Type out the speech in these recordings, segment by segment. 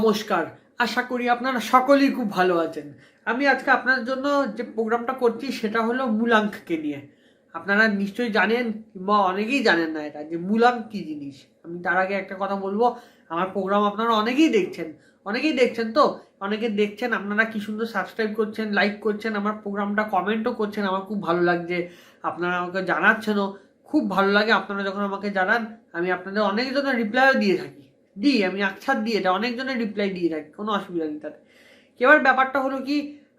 নমস্কার। আশা করি আপনারা সকলেই খুব ভালো আছেন। আমি আজকে আপনার জন্য যে প্রোগ্রামটা করছি সেটা হলো মূলাঙ্ককে নিয়ে। আপনারা নিশ্চয়ই জানেন কিংবা অনেকেই জানেন না এটা যে মূলাঙ্ক কী জিনিস। আমি তার আগে একটা কথা বলব, আমার প্রোগ্রাম আপনারা অনেকেই দেখছেন। অনেকেই দেখছেন তো? অনেকে দেখছেন, আপনারা কি সুন্দর সাবস্ক্রাইব করছেন লাইক করছেন, আমার প্রোগ্রামটা কমেন্টও করছেন, আমার খুব ভালো লাগছে। আপনারা আমাকে জানাচ্ছেনও, খুব ভালো লাগে আপনারা যখন আমাকে জানান, আমি আপনাদের অনেকজনের রিপ্লাইও দিয়ে থাকি। দিই আমি আচ্ছা দিয়ে এটা অনেকজনের রিপ্লাই দিয়ে থাকি কোনো অসুবিধা নেই তাতে। এবার ব্যাপারটা হলো কি,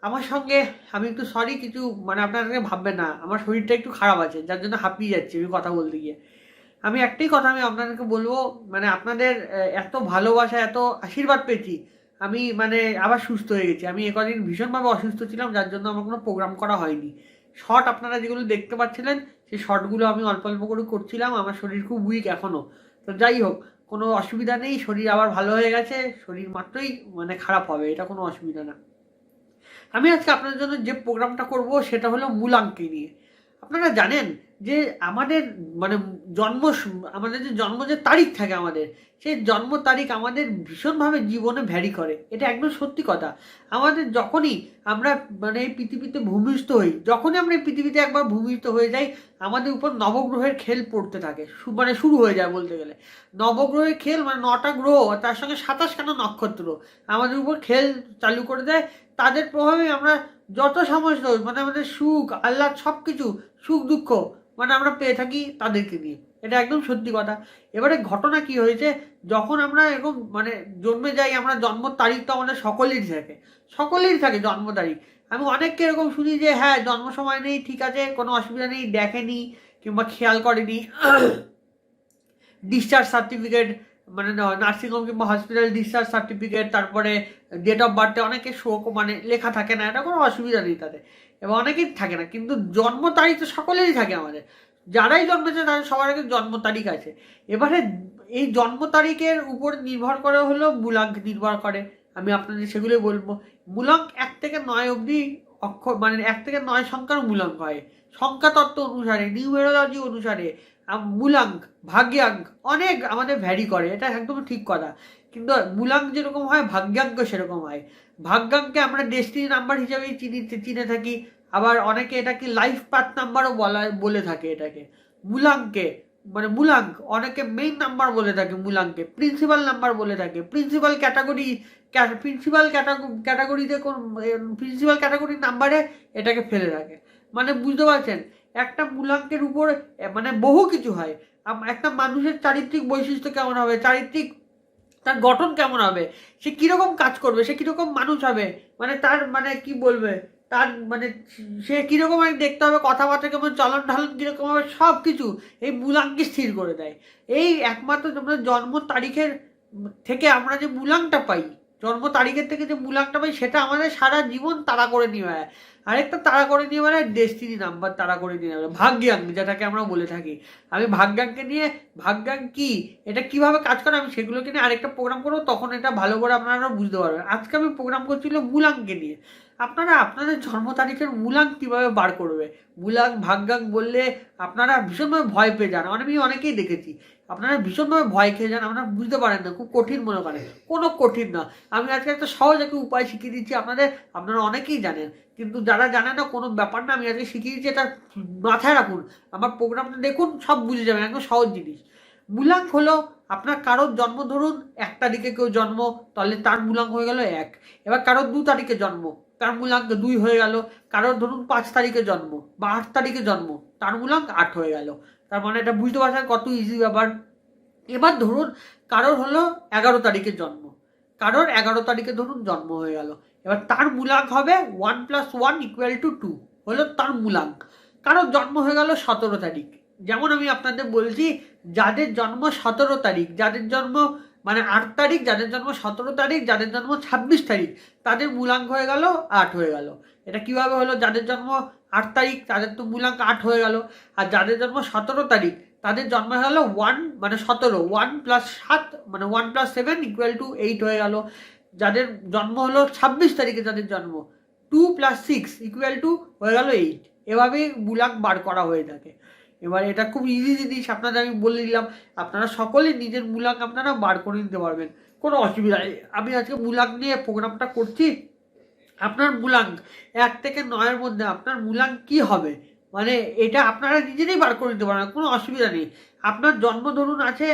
আমার সঙ্গে আমি একটু সরি কিছু মানে আপনাদেরকে ভাববেন না, আমার শরীরটা একটু খারাপ আছে, যার জন্য হাঁপিয়ে যাচ্ছি আমি কথা বলতে গিয়ে। আমি একটাই কথা আমি আপনাদেরকে বলব মানে আপনাদের এত ভালোবাসা, এত আশীর্বাদ পেয়েছি, আমি মানে আবার সুস্থ হয়ে গেছি। আমি একদিন ভীষণভাবে অসুস্থ ছিলাম, যার জন্য আমার কোনো প্রোগ্রাম করা হয়নি। শর্ট আপনারা যেগুলো দেখতে পাচ্ছিলেন, সেই শর্টগুলো আমি অল্প অল্প করে করছিলাম, আমার শরীর খুব উইক এখনও তো যাই হোক কোনো অসুবিধা নেই, শরীর আবার ভালো হয়ে গেছে, শরীর মাত্রই মানে খারাপ হবে, এটা কোনো অসুবিধা না। আমি আজকে আপনাদের জন্য যে প্রোগ্রামটা করব সেটা হলো মূলাঙ্কি নিয়ে। আপনারা জানেন যে আমাদের মানে জন্ম আমাদের যে জন্ম যে তারিখ থাকে আমাদের, সেই জন্ম তারিখ আমাদের ভীষণভাবে জীবনে ভ্যারি করে। এটা একদম সত্যি কথা। আমাদের যখনই আমরা মানে এই পৃথিবীতে ভূমিষ্ঠ হই, যখনই আমরা এই পৃথিবীতে একবার ভূমিষ্ঠ হয়ে যাই, আমাদের উপর নবগ্রহের খেল পড়তে থাকে। মানে শুরু হয়ে যায় বলতে গেলে। নবগ্রহের খেল মানে নটা গ্রহ, তার সঙ্গে সাতাশ খানা নক্ষত্র আমাদের উপর খেল চালু করে দেয়। তাদের প্রভাবে আমরা যত সমস্ত মানে আমাদের সুখ, আহ্লাদ সব কিছু সুখ দুঃখ মানে আমরা পেয়ে থাকি তাদেরকে নিয়ে। এটা একদম সত্যি কথা। এবারে ঘটনা কি হয়েছে? যখন আমরা এরকম মানে জন্মে যাই, আমরা জন্ম তারিখ তো আমাদের সকলেরই থাকে। সকলেরই থাকে জন্ম তারিখ। আমি অনেককে এরকম শুনি যে হ্যাঁ জন্ম সময় নেই, ঠিক আছে, কোনো অসুবিধা নেই, দেখেনি কিংবা খেয়াল করেনি। ডিসচার্জ সার্টিফিকেট মানে নার্সিংহোম কিংবা হসপিটাল ডিসচার্জ সার্টিফিকেট তারপরে ডেট অফ বার্থে অনেকে শোক মানে লেখা থাকে না, এটা কোনো অসুবিধা নেই তাতে এবং অনেকেই থাকে না, কিন্তু জন্ম তারিখ তো সকলেরই থাকে আমাদের। যারাই জন্মেছে তাদের সবার আগে জন্ম তারিখ আছে। এবারে এই জন্ম তারিখের উপর নির্ভর করে হলো মূলাঙ্ক নির্ভর করে। আমি আপনাদের সেগুলোই বলব। মূলাঙ্ক এক থেকে নয় অবধি অক্ষর মানে এক থেকে নয় সংখ্যার মূলাঙ্ক হয়। সংখ্যা তত্ত্ব অনুসারে, নিউমেরোলজি অনুসারে মূলাঙ্ক ভাগ্যাঙ্ক অনেক আমাদের ভ্যারি করে, এটা একদম ঠিক কথা। কিন্তু মূলাঙ্ক যেরকম হয় ভাগ্যাঙ্ক সেরকম হয়। ভাগ্যাঙ্ককে আমরা ডেস্টিনি নাম্বার হিসাবেই চিনি, চিনে থাকি। আবার অনেকে এটাকে লাইফ পাথ নাম্বারও বলা, বলে থাকে এটাকে। মূলাঙ্কে মানে মূলাঙ্ক অনেকে মেইন নাম্বার বলে থাকে মূলাঙ্কে প্রিন্সিপাল নাম্বার বলে থাকে। প্রিন্সিপাল ক্যাটাগরি প্রিন্সিপাল ক্যাটাগরিতে কোন প্রিন্সিপাল ক্যাটাগরির নাম্বারে এটাকে ফেলে রাখে। মানে বুঝতে পারছেন? একটা মূলাঙ্কের উপর মানে বহু কিছু হয়। একটা মানুষের চারিত্রিক বৈশিষ্ট্য কেমন হবে? চারিত্রিক তার গঠন কেমন হবে? সে কীরকম কাজ করবে? সে কীরকম মানুষ হবে? মানে তার মানে কি বলবে? তার মানে সে কীরকম আগে দেখতে হবে? কথাবার্তা কেমন? চলন ঢালন কীরকম হবে? সব কিছু এই মূলাঙ্কে স্থির করে দেয়। এই একমাত্র জন্ম তারিখের থেকে আমরা যে মূলাঙ্কটা পাই জন্ম তারিখের থেকে যে মূলাঙ্কটা পাই সেটা আমাদের সারা জীবন তাড়া করে নিয়ে বেড়ায় আরেকটা তাড়া করে নিয়ে বেড়ায় ডেস্টিনি নাম্বার তাড়া করে নিয়ে বেড়ায় ভাগ্যাঙ্ক যেটাকে আমরা বলে থাকি। আমি ভাগ্যাঙ্ককে নিয়ে ভাগ্যাঙ্ক কি? এটা কীভাবে কাজ করে? আমি সেগুলোকে নিয়ে আরেকটা প্রোগ্রাম করব, তখন এটা ভালো করে আপনারা বুঝতে পারবেন। আজকে আমি প্রোগ্রাম করছিল মূলাঙ্ককে নিয়ে। আপনারা আপনাদের জন্ম তারিখের মূলাঙ্ক কীভাবে বার করবে? মূলাঙ্ক ভাগ্যাঙ্ক বললে আপনারা ভীষণভাবে ভয় পেয়ে যান। আমি অনেকেই দেখেছি। আপনারা ভীষণভাবে ভয় খেয়ে যান, আপনারা বুঝতে পারেন না, খুব কঠিন মনে করেন কোনো কঠিন না। আমি আজকে একটা সহজ একটা উপায় শিখিয়ে দিচ্ছি, আপনাদের, আপনারা অনেকেই জানেন, কিন্তু যারা জানে না, কোনো ব্যাপার না, আমি আজকে শিখিয়ে দিচ্ছি, এটা মাথায় রাখুন। আমার প্রোগ্রামটা দেখুন, সব বুঝে যাবেন, একদম সহজ জিনিস। মূলাঙ্ক হলো, আপনার কারোর জন্ম ধরুন এক তারিখে কেউ জন্ম, তাহলে তার মূলাঙ্ক হয়ে গেল এক। এবার কারোর দু তারিখে জন্ম তার মূলাঙ্ক দুই হয়ে গেল। কারোর ধরুন পাঁচ তারিখে জন্ম, বা আট তারিখে জন্ম তার মূলাঙ্ক আট হয়ে গেল। তার মানে এটা বুঝতে পারছেন কত ইজি ব্যাপার। এবার ধরুন কারোর হলো এগারো তারিখে জন্ম। কারোর এগারো তারিখে ধরুন জন্ম হয়ে গেল। এবার তার মূলাঙ্ক হবে one plus one equal to two হলো তার মূলাঙ্ক কারোর জন্ম হয়ে গেল সতেরো তারিখ। যেমন আমি আপনাদের বলছি, যাদের জন্ম সতেরো তারিখ, যাদের জন্ম মানে আট তারিখ, যাদের জন্ম সতেরো তারিখ, যাদের জন্ম ছাব্বিশ তারিখ, তাদের মূলাঙ্ক হয়ে গেল আট হয়ে গেল। এটা কীভাবে হলো? যাদের জন্ম আট তারিখ, তাদের তো মূলাঙ্ক আট হয়ে গেল। আর যাদের জন্ম সতেরো তারিখ, তাদের জন্ম হয়ে গেল ওয়ান মানে সতেরো, ওয়ান প্লাস সাত মানে one plus seven equal to eight হয়ে গেল। যাদের জন্ম হলো ছাব্বিশ তারিখে যাদের জন্ম two plus six equal to হয়ে গেল এইট এভাবেই মূলাঙ্ক বার করা হয়ে থাকে। এবার এটা খুব ইজি জিনিস আপনাদের আমি বলে দিলাম, আপনারা সকলে নিজের মূলাঙ্ক আপনারা বার করে নিতে পারবেন। কোনো অসুবিধা নেই। আমি আজকে মূলাঙ্ক নিয়ে প্রোগ্রামটা করছি। আপনার মূলাঙ্ক, এক থেকে নয়ের মধ্যে আপনার মূলাঙ্ক কি হবে? মানে এটা আপনারা নিজেরাই বার করে নিতে পারেন কোনো অসুবিধা নেই। আপনার জন্ম ধরুন আছে,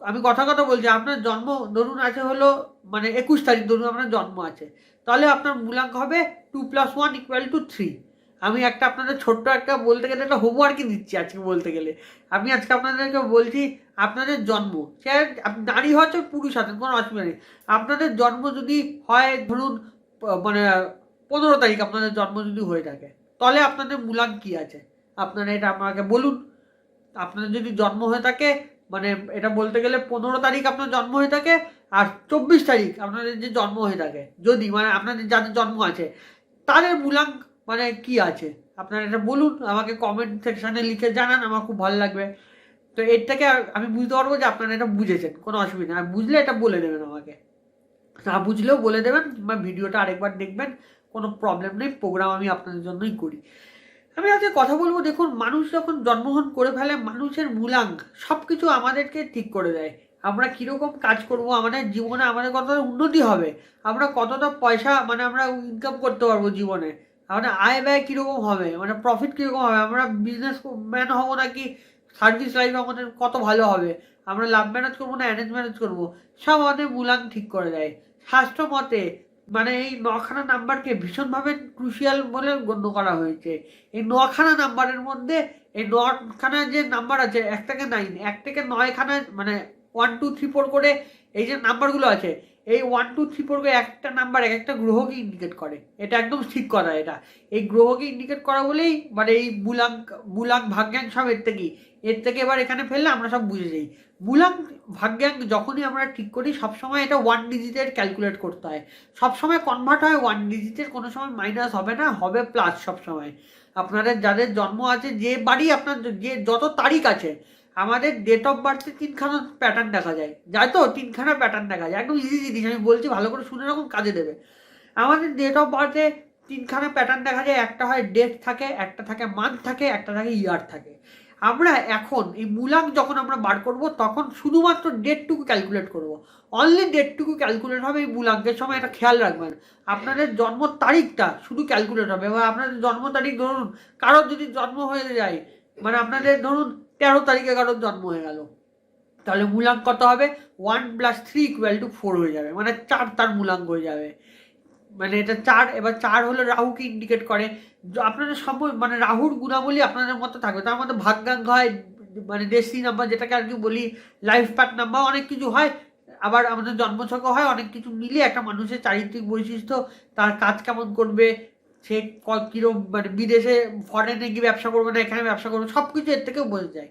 আমি কথা কথা বলছি, আপনার জন্ম ধরুন আছে হলো মানে একুশ তারিখ ধরুন আপনার জন্ম আছে। তাহলে আপনার মূলাঙ্ক হবে two plus one equal to three আমি একটা আপনাদের ছোট্ট একটা বলতে গেলে একটা হোমওয়ার্কই দিচ্ছি আজকে বলতে গেলে। আমি আজকে আপনাদেরকে বলছি, আপনাদের জন্ম, সে নারী হচ্ছে পুরুষ আছেন কোনো অসুবিধা নেই। আপনাদের জন্ম যদি হয়, ধরুন মানে পনেরো তারিখ আপনাদের জন্ম যদি হয়ে থাকে, তাহলে আপনাদের মূলাঙ্ক কী আছে? আপনারা এটা আমাকে বলুন। আপনাদের যদি জন্ম হয়ে থাকে মানে এটা বলতে গেলে পনেরো তারিখ আপনার জন্ম হয়ে থাকে, আর চব্বিশ তারিখ আপনাদের যে জন্ম হয়ে থাকে, যদি মানে আপনাদের যাদের জন্ম আছে, তাদের মূলাঙ্ক মানে কি আছে? আপনারা এটা বলুন, আমাকে কমেন্ট সেকশানে লিখে জানান, আমার খুব ভালো লাগবে। তো এর থেকে আমি বুঝতে পারব যে আপনারা এটা বুঝেছেন, কোনো অসুবিধা আর বুঝলে এটা বলে দেবেন আমাকে। না বুঝলেও বলে দেবেন, বা ভিডিওটা আরেকবার দেখবেন, কোনো প্রবলেম নেই প্রোগ্রাম আমি আপনাদের জন্যই করি। আমি আজকে কথা বলব, দেখুন, মানুষ যখন জন্মগ্রহণ করে ফেলে, মানুষের মূলাঙ্ক সব কিছু আমাদেরকে ঠিক করে দেয়। আমরা কীরকম কাজ করব, আমাদের জীবনে আমাদের কতটা উন্নতি হবে, আমরা কতটা পয়সা মানে আমরা ইনকাম করতে পারব জীবনে। আমাদের আয় ব্যয় কীরকম হবে? মানে প্রফিট কীরকম হবে? আমরা বিজনেস ম্যান হব নাকি সার্ভিস লাইফ আমাদের কত ভালো হবে? আমরা লাভ ম্যানেজ করব না অ্যারেঞ্জ ম্যানেজ করব? সব আমাদের মূলাঙ্ক ঠিক করে দেয়। স্বাস্থ্য মতে মানে এই নখানা নাম্বারকে ভীষণভাবে ক্রুশিয়াল বলে গণ্য করা হয়েছে। এই নখানা নাম্বারের মধ্যে, এই নখানা যে নাম্বার আছে, এক থেকে নাইন এক থেকে নয়খানা মানে ওয়ান টু থ্রি ফোর করে এই যে নাম্বারগুলো আছে এই ওয়ান টু থ্রি ফোর একটা নাম্বার এক একটা গ্রহকে ইন্ডিকেট করে। এটা একদম ঠিক কথা এটা। এই গ্রহকে ইন্ডিকেট করা বলেই মানে এই মূলাঙ্ক মূলাঙ্ক ভাগ্যাংশ সব এর থেকেই এর থেকে এবার এখানে ফেললে আমরা সব বুঝে যাই। মূলাঙ্ক ভাগ্যাঙ্ক যখনই আমরা ঠিক করি, সবসময় এটা ওয়ান ডিজিটের ক্যালকুলেট করতে হয়। সবসময় কনভার্ট হয় ওয়ান ডিজিটের কোনো সময় মাইনাস হবে না, হবে প্লাস সবসময়। আপনাদের যাদের জন্ম আছে, যে বাড়ি আপনার, যে যত তারিখ আছে আমাদের ডেট অফ বার্থে তিনখানা প্যাটার্ন দেখা যায়। যায় তো, তিনখানা প্যাটার্ন দেখা যায়। একদম ইজি জিনিস, আমি বলছি ভালো করে শুনে রাখুন, কাজে দেবে। আমাদের ডেট অফ বার্থে তিনখানা প্যাটার্ন দেখা যায়। একটা হয় ডেট থাকে, একটা থাকে মান্থ থাকে, একটা থাকে ইয়ার থাকে। আমরা এখন এই মূলাঙ্ক যখন আমরা বার করব, তখন শুধুমাত্র ডেটটুকু ক্যালকুলেট করব। অনলি ডেটটুকু ক্যালকুলেট হবে এই মূলাঙ্কের সময়, এটা খেয়াল রাখবেন। আপনাদের জন্ম তারিখটা শুধু ক্যালকুলেট হবে। এবার আপনাদের জন্ম তারিখ ধরুন, কারোর যদি জন্ম হয়ে যায় মানে আপনাদের ধরুন তেরো তারিখে কারোর জন্ম হয়ে গেল। তাহলে মূলাঙ্ক কত হবে? One plus three equal to four হয়ে যাবে। মানে চার তার মূলাঙ্ক হয়ে যাবে। মানে এটা চার, এবার চার হলো রাহুকে ইন্ডিকেট করে। আপনাদের সব মানে রাহুর গুণাবলী আপনাদের মতো থাকবে। তার মধ্যে ভাগ্যাঙ্ক হয় মানে দেশি নাম্বার যেটাকে আর কি বলি লাইফ পার্ট নাম্বার অনেক কিছু হয়, আবার আমাদের জন্মছক হয়, অনেক কিছু মিলিয়ে একটা মানুষের চারিত্রিক বৈশিষ্ট্য, তার কাজ কেমন করবে সে ক- কিরম মানে বিদেশে ফরেনে গিয়ে ব্যবসা করবে না, এখানে ব্যবসা করবে সব কিছু এর থেকেও বোঝা যায়।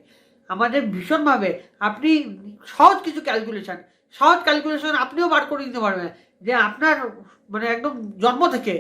আমাদের ভীষণভাবে আপনি সহজ কিছু ক্যালকুলেশন সহজ ক্যালকুলেশন আপনিও বার করে দিতে পারবেন যে আপনার মানে একদম জন্ম থেকে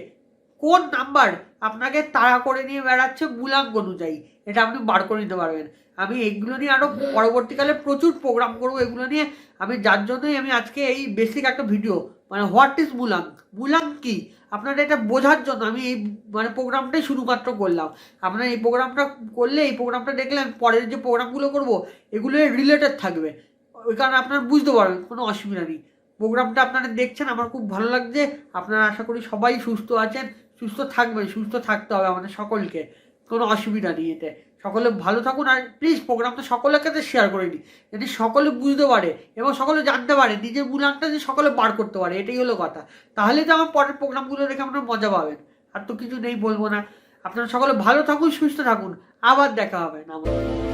কোন নাম্বার আপনাকে তাড়া করে নিয়ে বেড়াচ্ছে মূলাঙ্ক অনুযায়ী? এটা আপনি বার করে নিতে পারবেন। আমি এইগুলো নিয়ে আরও পরবর্তীকালে প্রচুর প্রোগ্রাম করব, এগুলো নিয়ে। আমি যার জন্যই আমি আজকে এই বেসিক একটা ভিডিও মানে হোয়াট ইজ মূলাঙ্ক মূলাঙ্ক কি? আপনারা এটা বোঝার জন্য আমি এই মানে প্রোগ্রামটাই শুধুমাত্র করলাম। আপনারা এই প্রোগ্রামটা করলে, এই প্রোগ্রামটা দেখলে আমি পরের যে প্রোগ্রামগুলো করব এগুলো রিলেটেড থাকবে। ওই কারণে আপনারা বুঝতে পারবেন, কোনো অসুবিধা নেই। প্রোগ্রামটা আপনারা দেখছেন, আমার খুব ভালো লাগছে। আপনারা আশা করি সবাই সুস্থ আছেন সুস্থ থাকবে, সুস্থ থাকতে হবে আমাদের সকলকে। কোনো অসুবিধা নেই এতে। সকলে ভালো থাকুন আর প্লিজ প্রোগ্রামটা সকলের কাছে শেয়ার করে দিই যাতে সকলে বুঝতে পারে এবং সকলে জানতে পারে, নিজের মূল্যাংটা যে সকলে বার করতে পারে, এটাই হলো কথা। তাহলে তো আমার পরের প্রোগ্রামগুলো দেখে আপনারা মজা পাবেন। আর তো কিছু নেই বলব না। আপনারা সকলে ভালো থাকুন, সুস্থ থাকুন। আবার দেখা হবে। নমস্কার।